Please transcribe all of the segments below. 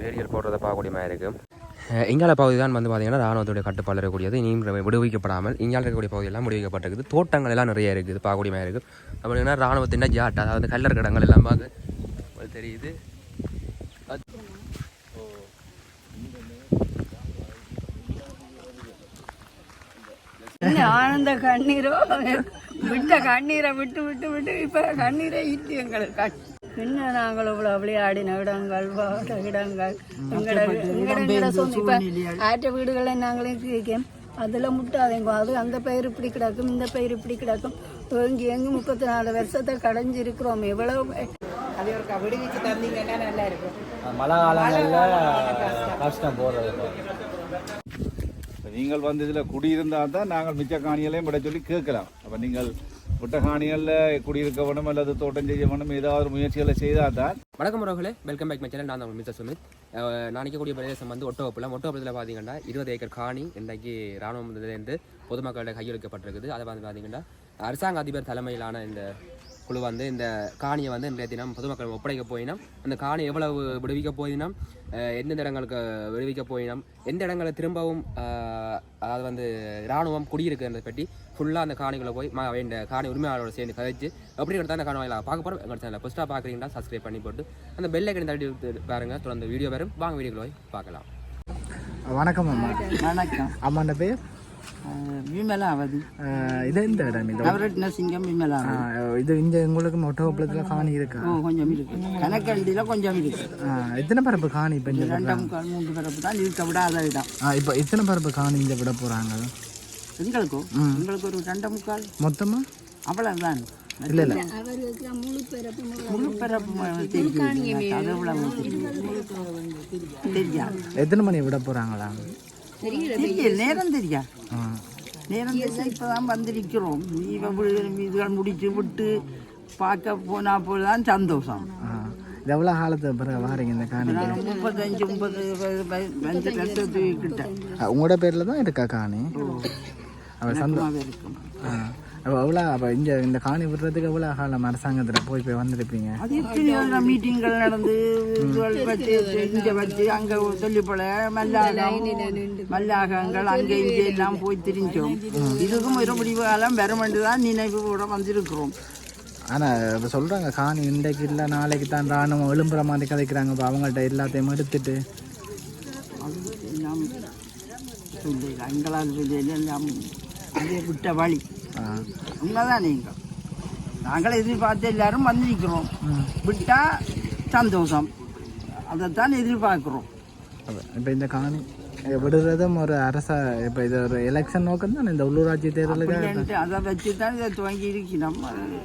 வேரியல் போடுறத பார்க்கக்கூடிய மாதிரி இருக்குது இங்கால பகுதி தான் வந்து பார்த்தீங்கன்னா ராணுவத்துடைய கட்டுப்பாடு இருக்கக்கூடியது. இனியும் விடுவிக்கப்படாமல் இங்கால இருக்கக்கூடிய பகுதியெல்லாம் விடுவிக்கப்பட்டிருக்குது தோட்டங்கள் எல்லாம் நிறைய இருக்குது. பார்க்கக்கூடிய மாதிரி இருக்குது அப்படின்னா ராணுவத்தின் ஜாட் அதாவது கல்லர் கடங்கள் எல்லாம் பார்க்க உங்களுக்கு தெரியுது. ஆனந்த கண்ணீரோ விட்ட கண்ணீரை விட்டு விட்டு விட்டு இப்ப கண்ணீரை ஈட்டு எங்களுக்கு. என்ன நாங்கள் இவ்வளவு விளையாடின இடங்கள் வாட இடங்கள். ஆற்ற வீடுகளை நாங்களே கேட்கும் அதுல முட்டாதேங்க அது அந்த பயிர் இப்படி கிடக்கும் இந்த பயிர் இப்படி கிடக்கும். எங்க எங்க முப்பத்தி நாலு வருஷத்தை கடைஞ்சிருக்கிறோம். எவ்வளவு அது ஒரு விடுவிச்சு தந்தீங்கன்னா நல்லா இருக்கும். மழை காலங்களில் கஷ்டம். போடுறது நீங்கள் வந்து இதில் குடியிருந்தால் தான் நாங்கள் மிச்ச காணிகளையும் விட சொல்லி கேட்கலாம். அப்போ நீங்கள் விட்ட காணிகளில் குடியிருக்க வேணும் அல்லது தோட்டம் செய்ய வேணும் ஏதாவது ஒரு முயற்சிகளை செய்தால் தான் வணக்கம் உறவுகளே. வெல்கம் பேக் மை சேனல் நான் தான் மிஸ்டர் சுமித். நான் நிற்கக்கூடிய பிரதேசம் வந்து ஒட்டோப்பில் ஒட்டோப்பத்தில் பார்த்தீங்கன்னா இருபது ஏக்கர் காணி இன்றைக்கு இராணுவத்திலேருந்து இருந்து பொதுமக்களிடம் கையளிக்கப்பட்டிருக்குது அதை வந்து பார்த்தீங்கன்னா அரசாங்க அதிபர் தலைமையிலான இந்த குழு வந்து இந்த காணியை வந்து இன்றைய தினம் பொதுமக்கள் ஒப்படைக்க போயினோம். அந்த காணி எவ்வளவு விடுவிக்க போயினோம்? எந்தெந்த இடங்களுக்கு விடுவிக்க போயினோம்? எந்த இடங்களை திரும்பவும் அதாவது வந்து இராணுவம் குடியிருக்கிறத பற்றி ஃபுல்லாக அந்த காணிகளை போய் ம இந்த காணி உரிமையாளரோட சேர்ந்து கதைச்சு எப்படி எடுத்தால் அந்த காணொலியில் பார்க்க போகிறோம் எங்கள் சேனலில் ஃபஸ்ட்டாக பார்க்குறீங்கன்னா சப்ஸ்கிரைப் பண்ணி போட்டு அந்த பெல்லை கணி தட்டி விட்டு பாருங்க. தொடர்ந்து வீடியோ வரும். வாங்க வீடியோக்குள்ள போய் பார்க்கலாம். வணக்கம் அம்மா. வணக்கம். அம்மாண்ட பேர்? விமலாவதி அஹ், இது இந்த இடம் இந்த நவரத்ன சிங்கம் விமலாவதி இது இங்க உங்களுக்கு மொட்டோப்பளத்தில் காணி இருக்கா? ஓ கொஞ்சம் இருக்கு. கணக்கண்டியில் கொஞ்சம் இருக்கு. அஹ், எத்தனை பரப்பு காணி இப்போ இந்த ரெண்டாம் மூன்று பிறப்பு தான் இருக்க விடாத இடம். இப்போ எத்தனை பரப்பு காணி இங்க விட போறாங்க? எங்களுக்கும் எங்களுக்கு ஒரு ரெண்டே முக்கால்? மொத்தமா? அவ்வளவுதான். இல்ல இல்ல. முழு பிறப்பு முழு பிறப்பு தெரியாது. எத்தனை மணி விட போறாங்களா? தெரியல நேரம் தெரியா நேரம் தெரியா இப்பதான் வந்திருக்கிறோம். இவன் இதுகள் முடிச்சு விட்டு பார்க்க போனா போலதான் சந்தோஷம். எவ்வளோ காலத்துக்கு பிறகு வாரீங்க இந்த காணி முப்பத்தஞ்சு முப்பது உங்களோட பேர்ல தான் இருக்கா காணி? அவ சந்தோஷம் இருக்கும். அப்போ எவ்வளோ அப்போ இங்க இந்த காணி விடுறதுக்கு எவ்வளோ காலம் அரசாங்கத்தில். போய் போய் வந்திருப்பீங்க. அது எத்தனையோ மீட்டிங்கள் நடந்து வச்சு இங்கே வச்சு அங்கே சொல்லிப்போல மல்லாகம் மல்லாகங்கள் அங்கே இங்கே எல்லாம் போய் திரிஞ்சோம். இதுக்கும் ஒரு முடிவு காலம் வரமென்று தான் நினைவோட வந்திருக்கிறோம். ஆனால் இப்போ சொல்கிறாங்க காணி இன்றைக்கு இல்லை நாளைக்கு தான் ராணுவம் எழும்புற மாதிரி கதைக்கிறாங்க. இப்போ அவங்கள்ட்ட எல்லாத்தையும் எடுத்துட்டு. அது எல்லாம் சொல்லி எங்களால் சொல்லி எல்லாம் அதே விட்ட வழி. உண்மைதான் நீங்கள் நாங்கள் எதிர்பார்த்து எல்லாரும் வந்திருக்கிறோம். விட்டா சந்தோஷம். அதைத்தான் எதிர்பார்க்கிறோம். அப்ப- இப்போ இந்த காணி விடுறதும் ஒரு அரச இப்போ இது ஒரு எலெக்ஷன் நோக்கம் தான் இந்த உள்ளூராட்சி இல்லைன்ட்டு அதை வச்சு தான் இதை துவங்கி இருக்கிறோம்.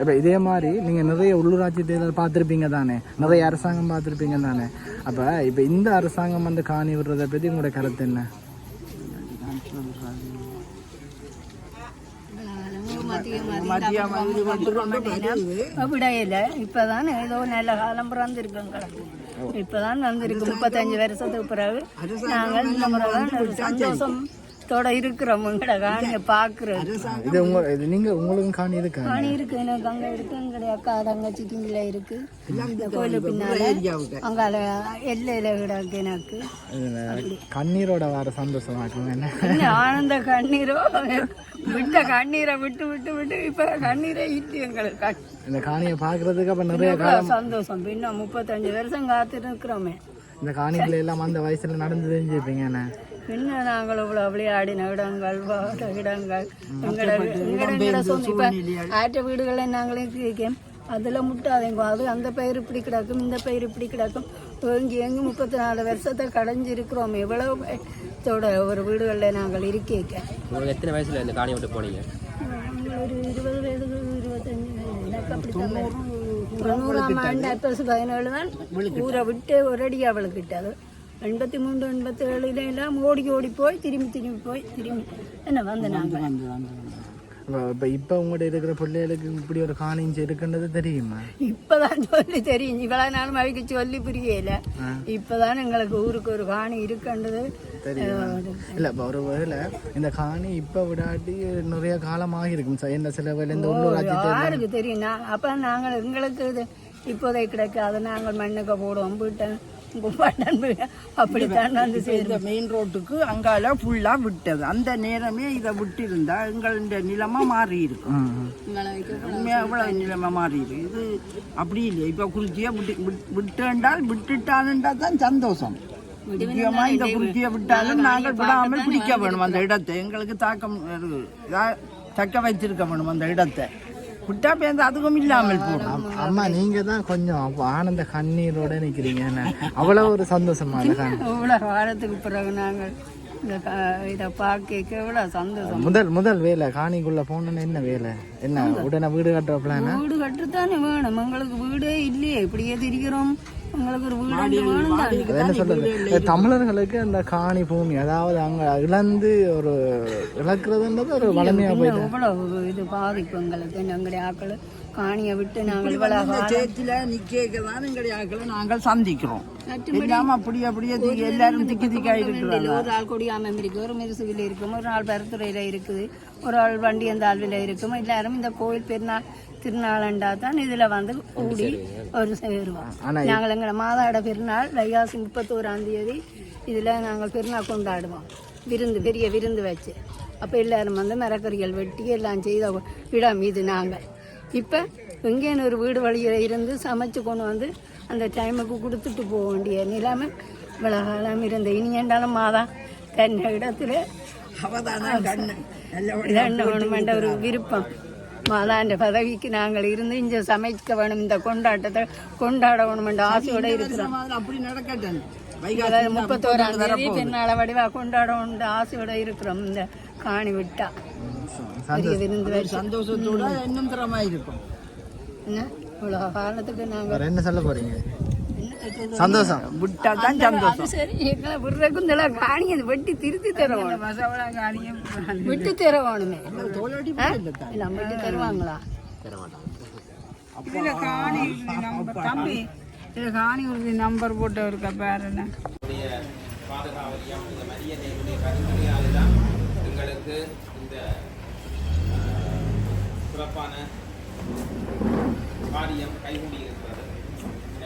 இப்போ இதே மாதிரி நீங்கள் நிறைய உள்ளூராட்சி தேர்தல் பார்த்துருப்பீங்க தானே? நிறைய அரசாங்கம் பார்த்துருப்பீங்க தானே? அப்போ இப்போ இந்த அரசாங்கம் வந்து காணி விடுறதை பற்றி உங்களோட கருத்து என்ன? மதியம் விடையில இப்பதான் ஏதோ நல்ல காலம் பிறந்திருக்கோம் கிடக்கு இப்பதான் வந்திருக்கு. முப்பத்தஞ்சு வருஷத்துக்கு பிறகு நாங்கள் இந்த முறைதான் ஒரு சந்தோஷத்தோட இருக்கிறோம் உங்களோட காணியை பாக்குறது இது உங்க இது நீங்கள் உங்களுக்கும் காணி இருக்கா காணி. இருக்கு. எனக்கு அங்க இருக்கு எங்களுடைய அக்கா தங்கச்சி கிங்கில இருக்கு. கோயிலு பின்னால அங்கால எல்லையில கிடக்கு எனக்கு. கண்ணீரோட வர என்ன? என்ன ஆனந்த கண்ணீரோ? விட்ட கண்ணீரை விட்டு விட்டு விட்டு இப்ப கண்ணீரை ஈட்டு எங்களுக்கு. இந்த காணியை பார்க்கறதுக்கு அப்போ நிறைய சந்தோஷம். பின்ன முப்பத்தஞ்சு வருஷம் காத்து இருக்கிறோமே இந்த காணிகளை எல்லாம் அந்த வயசுல நடந்து தெரிஞ்சுப்பீங்க என்ன? பின்ன நாங்கள் இவ்வளவு விளையாடின இடங்கள் இடங்கள் ஆற்ற வீடுகளை நாங்களே கேட்கும் அதுல முட்டாதேங்க அது அந்த பயிர் இப்படி கிடக்கும் இந்த பயிர் இப்படி கிடக்கும். எங்க எங்க முப்பத்தி நாலு வருஷத்தை கடைஞ்சிருக்கிறோம். எவ்வளவு பயத்தோட ஒரு வீடுகளில் நாங்கள் இருக்கேக்க. உங்களுக்கு எத்தனை வயசில் இந்த காணி விட்டு போனீங்க? ஒரு இருபது வயது இருபத்தஞ்சு எனக்கு வரும். தொண்ணூறாம் ஆண்டு பதினேழு தான் ஊரை விட்டு ஒரு அடி அவளுக்கு கிட்டது எண்பத்தி மூன்று எண்பத்தி ஏழுல எல்லாம் ஓடி ஓடி போய் திரும்பி திரும்பி போய் திரும்பி என்ன வந்து நாங்கள் இப்போ இப்போ உங்கள்கிட்ட இருக்கிற பிள்ளைகளுக்கு இப்படி ஒரு காணிஞ்சு இருக்குன்றது தெரியுமா? இப்பதான் சொல்லி தெரியும். இவ்வளவு நாள் மழைக்கு சொல்லி புரியல. இப்பதான் எங்களுக்கு ஊருக்கு ஒரு காணி இருக்குன்றது. இல்லை இப்போ ஒரு வேளை இந்த காணி இப்போ விடாட்டி நிறைய காலம் ஆகிருக்கும் சார் என்ன சில வேலை இந்த தேர்தல் யாருக்கு தெரியும்? நான் அப்ப நாங்கள் எங்களுக்கு இது இப்போதைக்கு கிடைக்காது. நாங்கள் மண்ணுக்கு போடுவோம் பட்டன் அப்படித்தான் வந்து இந்த மெயின் ரோட்டுக்கு அங்கால ஃபுல்லா விட்டது. அந்த நேரமே இதை விட்டிருந்தா எங்களுடைய நிலைமை மாறி இருக்கும். இவ்வளவு நிலைமை மாறி இருக்கு? இது அப்படி இல்லை இப்ப குறிச்சியை விட்டு விட்- விட்டேன்டால் விட்டுட்டான்டா தான் சந்தோஷம். முக்கியமா இந்த குறிச்சியை விட்டாலும் நாங்கள் விடாமல் பிடிக்க வேணும் அந்த இடத்தை. எங்களுக்கு தாக்கம் தக்க வைத்திருக்க வேணும் அந்த இடத்தை. விட்டா பேருந்து அதுக்கும் இல்லாமல் போடும் அம்மா நீங்க தான் கொஞ்சம் ஆனந்த கண்ணீரோட நிக்கிறீங்க. அவ்வளவு ஒரு சந்தோஷமா இல்ல இவ்வளோ வாரத்துக்கு பிறகு நாங்கள் இதை பார்க்க எவ்வளோ சந்தோஷம். முதல் முதல் வேலை காணிக்குள்ள போனோன்னு என்ன வேலை? என்ன உடனே வீடு கட்டுற பிளானா வீடு கட்டுத்தானே வேணும். எங்களுக்கு வீடே இல்லையே. இப்படியே திரிக்கிறோம். என்ன சொல்றது? தமிழர்களுக்கு அந்த காணி பூமி அதாவது அங்க இழந்து ஒரு இழக்கிறதுன்றது ஒரு வளமையா போயிட்டு. இது பாதிப்பு எங்களுக்கு. எங்களுடைய ஆக்கள் காணியை விட்டு நாங்கள் சேத்துல நிக்க தான் எங்களுடைய ஆக்களை நாங்கள் சந்திக்கிறோம். இல்லாம அப்படி அப்படியே எல்லாரும் திக்கி திக்கா இருக்கிறாங்க ஒரு ஆள் கொடியாமம் இருக்கு ஒரு மிருசுவில் இருக்கும் ஒரு ஆள் பருத்துறையில இருக்குது. ஒரு ஆள் வண்டியந்தாழ்வில் இருக்கும். எல்லாரும் இந்த கோயில் பெருநாள் திருநாளண்டா தான் இதுல வந்து கூடி ஒரு சேருவோம். நாங்கள் எங்களை மாதாட பெருநாள் வைகாசி முப்பத்தோராம் தேதி இதுல நாங்கள் பெருநாள் கொண்டாடுவோம். விருந்து பெரிய விருந்து வச்சு. அப்ப எல்லாரும் வந்து மரக்கறிகள் வெட்டி எல்லாம் செய்த இடம் இது நாங்கள். இப்போ எங்கேன்னு ஒரு வீடு வழியில் இருந்து சமைச்சு கொண்டு வந்து அந்த டைமுக்கு கொடுத்துட்டு போக வேண்டிய நிலைமை இவ்வளோ காலம் இருந்த. இனியண்டாலும் மாதான் தன்னை இடத்துல அவதான கண்ணு. இதென்ன வேணுமென்ற ஒரு விருப்பம் மாதாண்ட பதவிக்கு நாங்கள் இருந்து இங்கே சமைக்க வேணும் இந்த கொண்டாட்டத்தை கொண்டாட வேணுமென்ற ஆசையோட இருக்கிறோம் மாதிரி அப்படி நடக்கட்டும் முப்பத்தோராம் தேதி பெண்ணாள வடிவா கொண்டாடணுன்ற ஆசையோட இருக்கிறோம் இந்த காணி விட்டா சந்தோஷத்தோட இன்னும் திறமா இருக்கும் என்ன இவ்வளோ காலத்துக்கு நாங்கள் என்ன சொல்ல போறீங்க சந்தோஷம். விட்டா தான் சந்தோஷம். சரி. எங்களை விடுறதுக்கும் இந்த காணி அது வெட்டி திருத்தி தருவோம் விட்டு தருவானுமே எல்லாம் வெட்டி தருவாங்களா இதுல காணி நம்பர் தம்பி இதுல காணி உறுதி நம்பர் போட்டு இருக்கா பேர் என்ன பாதுகாவலியம் இந்த மரியனுடைய பரிந்துரையால் தான் எங்களுக்கு இந்த அஹ், சிறப்பான காரியம் கைகூடி இருக்கிறது.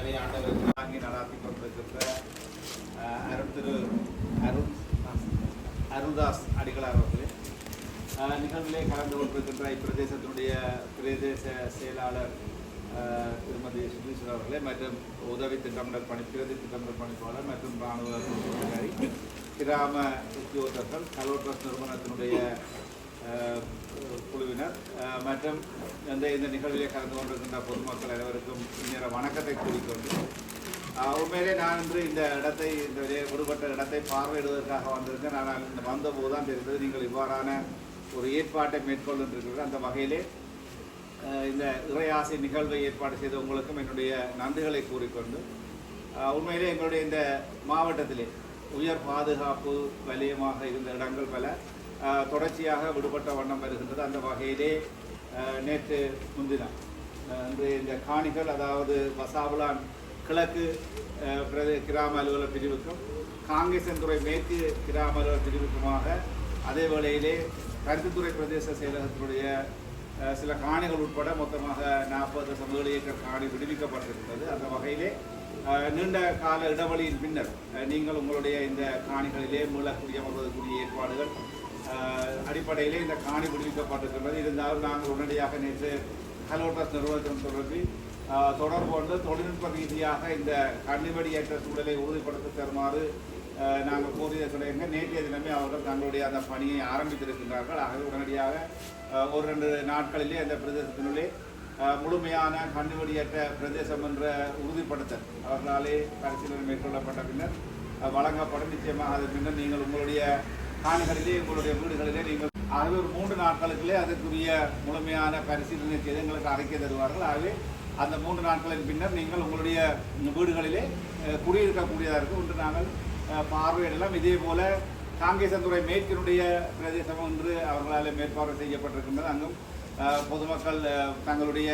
நிறைய ஆண்டவருக்கு வாங்கி நடாத்தி கொண்டிருக்கின்ற அருள் திரு அருள் அருள்தாஸ் அடிகளார் அவர்களே. நிகழ்விலே கலந்து கொண்டிருக்கின்ற இப்பிரதேசத்தினுடைய பிரதேச செயலாளர் திருமதி சுதீஸ்வர் அவர்களே மற்றும் உதவி திட்டமிடல் பணி பிரதி திட்டமிடல் பணிப்பாளர் மற்றும் இராணுவ அதிகாரி கிராம உத்தியோகத்தர்கள் கலோட்ரஸ் நிறுவனத்தினுடைய குழுவினர். மற்றும் இந்த இந்த நிகழ்விலே கலந்து கொண்டிருக்கின்ற பொதுமக்கள் அனைவருக்கும் இந்நேர வணக்கத்தை கூறிக்கொண்டு உண்மையிலே நான் இன்று இந்த இடத்தை இந்த விடுபட்ட இடத்தை பார்வையிடுவதற்காக வந்திருக்கேன் ஆனால் இந்த வந்தபோது தான் தெரிந்தது நீங்கள் இவ்வாறான ஒரு ஏற்பாட்டை மேற்கொள்கின்றீர்கள் அந்த வகையிலே இந்த இறையாசை நிகழ்வை ஏற்பாடு செய்த உங்களுக்கும் என்னுடைய நன்றிகளை கூறிக்கொண்டு உண்மையிலே எங்களுடைய இந்த மாவட்டத்திலே உயர் பாதுகாப்பு வலயமாக இருந்த இடங்கள் பல தொடர்ச்சியாக விடுபட்ட வண்ணம் வருகின்றது. அந்த வகையிலே நேற்று முன்தினம் இன்று இந்த காணிகள் அதாவது வசாபுலான் கிழக்கு பிரதே கிராம அலுவலர் பிரிவுக்கும் காங்கேசன்துறை மேற்கு கிராம அலுவலர் பிரிவுக்குமாக அதே வேளையிலே கருத்துத்துறை பிரதேச செயலகத்தினுடைய சில காணிகள் உட்பட மொத்தமாக நாற்பது சமூக ஏக்கர் காணி விடுவிக்கப்பட்டிருக்கிறது. அந்த வகையிலே நீண்ட கால இடைவெளியின் பின்னர் நீங்கள் உங்களுடைய இந்த காணிகளிலே மீளக்கூடிய ஏற்பாடுகள் அடிப்படையிலே இந்த காணி விடுவிக்கப்பட்டிருக்கிறது இருந்தாலும் நாங்கள் உடனடியாக நேற்று ஹலோட்ரஸ் நிறுவனத்திடம் தொடர்பு தொடர்பு கொண்டு தொழில்நுட்ப ரீதியாக இந்த கண்ணிவடியேற்ற சூழலை உறுதிப்படுத்த தருமாறு நாங்கள் கூறிய சொல்லியிருங்க நேற்றைய தினமே அவர்கள் தங்களுடைய அந்த பணியை ஆரம்பித்திருக்கின்றார்கள். ஆகவே உடனடியாக ஒரு ரெண்டு நாட்களிலே அந்த பிரதேசத்தினுள்ளே முழுமையான கண்ணிவடியற்ற பிரதேசம் என்ற உறுதிப்படுத்தல் அவர்களாலே பரிசீலனை மேற்கொள்ளப்பட்ட பின்னர் வழங்கப்படும். நிச்சயமாக அதன் பின்னர் நீங்கள் உங்களுடைய காணிகளிலே உங்களுடைய வீடுகளிலே நீங்கள் ஆகவே ஒரு மூன்று நாட்களுக்குள்ளே அதற்குரிய முழுமையான பரிசீலனை செய்து எங்களுக்கு அறிக்கை தருவார்கள். ஆகவே அந்த மூன்று நாட்களின் பின்னர் நீங்கள் உங்களுடைய வீடுகளிலே குடியிருக்கக்கூடியதாக இருக்கும் ஒன்று நாங்கள் பார்வையிடலாம். இதே போல காங்கேசன்துறை மேற்கினுடைய பிரதேசம் என்று அவர்களால் மேற்பார்வை செய்யப்பட்டிருக்கின்றது. அங்கும் பொதுமக்கள் தங்களுடைய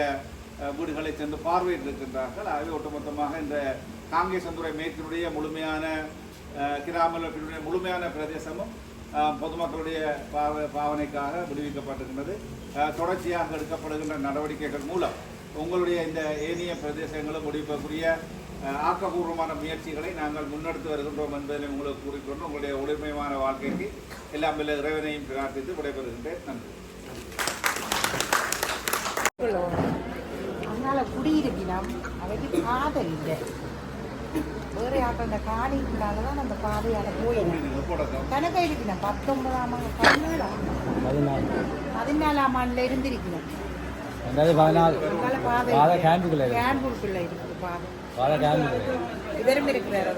வீடுகளை சென்று பார்வையிட்டிருக்கின்றார்கள். ஆகவே ஒட்டுமொத்தமாக இந்த காங்கேசன்துறை மேற்கினுடைய முழுமையான அஹ், கிராமத்தினுடைய முழுமையான பிரதேசமும் பொதுமக்களுடைய பாவ பாவனைக்காக விடுவிக்கப்பட்டிருக்கின்றது. தொடர்ச்சியாக எடுக்கப்படுகின்ற நடவடிக்கைகள் மூலம் உங்களுடைய இந்த ஏனைய பிரதேசங்களும் முடிப்பக்கூடிய ஆக்கப்பூர்வமான முயற்சிகளை நாங்கள் முன்னெடுத்து வருகின்றோம் என்பதை உங்களுக்கு கூறிக்கொண்டு உங்களுடைய ஒளிமயமான வாழ்க்கைக்கு எல்லாம் இல்லை இறைவனையும் பிரார்த்தித்து விடைபெறுகின்றேன். நன்றி. அதனால குடியிருக்கலாம் அவைக்கு காதல் இல்லை. வேற யார்ட்ட அந்த காணினால தான் அந்த பாதையால போயிடும். கணக்கா இருக்கணும் பத்தொன்பதாம் ஆண்டு பதினேழாம் பதினாலு பதினாலாம் ஆண்டுல இருந்திருக்கணும். ரெண்டாவது பதினாலு? பாதை கேம்புக்குள்ள இருக்கு. கேன்பூருக்குள்ள இருக்குது பாதை. பாதை கேம்புக்குள்ள இவரும் இருக்கிறார்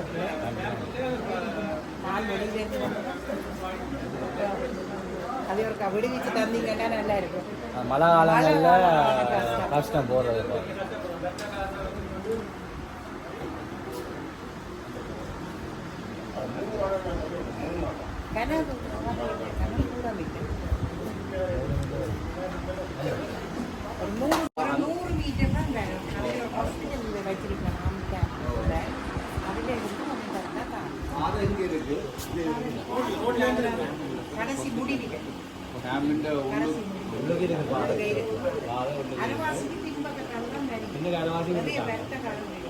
வெளியில அது ஒரு விடுவிச்சு தந்தீங்கன்னா நல்லா இருக்கும். மழை காலங்களில் கஷ்டம். கஷ்டம் போகிறது கனவு கனவு கூட இல்லை ஒரு நூறு மீட்டர் தான் வேணும் அதில் ஹாஸ்பிட்டலில் வச்சிருக்கேன் கடைசி உள்ளுக்கு அரைவாசிக்கு பின்பக்கத்தால். தான் வரும்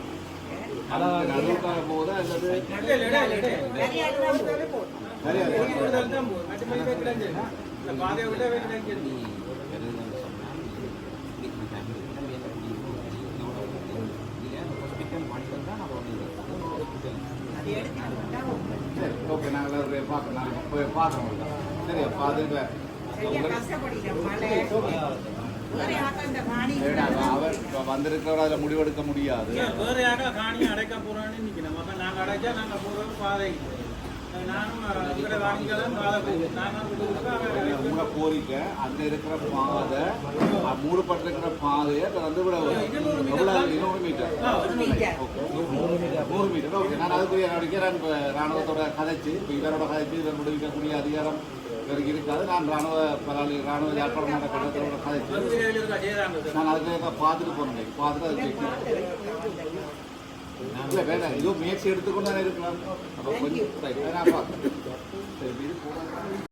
ஓகே நாங்கள் அதை பார்க்க நாங்கள் போய் பார்க்குறோம் சரியா கஷ்டப்படுகிறோம் மழை அவர் வந்திருக்கிறவர் அதில் முடிவெடுக்க முடியாது. வேற யாரும் காணி அடைக்க போறோம்னு நினைக்கிறேன் அப்ப நாங்க அடைச்சா நாங்க போறது பாதை. நானும் கோரிக்கை அங்க இருக்கிற பாதை மூடப்பட்டிருக்கிற பாதையை திறந்து விட இருநூறு மீட்டர். நூறு மீட்டர். ஓகே. நான் அதுக்குரிய நடவடிக்கை நான் ராணுவத்தோட கதைச்சு. இப்போ இவரோட கதைச்சு இவர் முடிவிக்கக்கூடிய அதிகாரம் இவருக்கு இருக்காது. நான் ராணுவ பலாளி ராணுவ யாழ்ப்பாண கட்டத்தோட கதைச்சு. நான் அதுக்கு பார்த்துட்டு போனேன் பார்த்துட்டு அதுக்கு இல்லை வேண்டாம் ஏதோ முயற்சி எடுத்துக்கொண்டு தானே இருக்கலாம்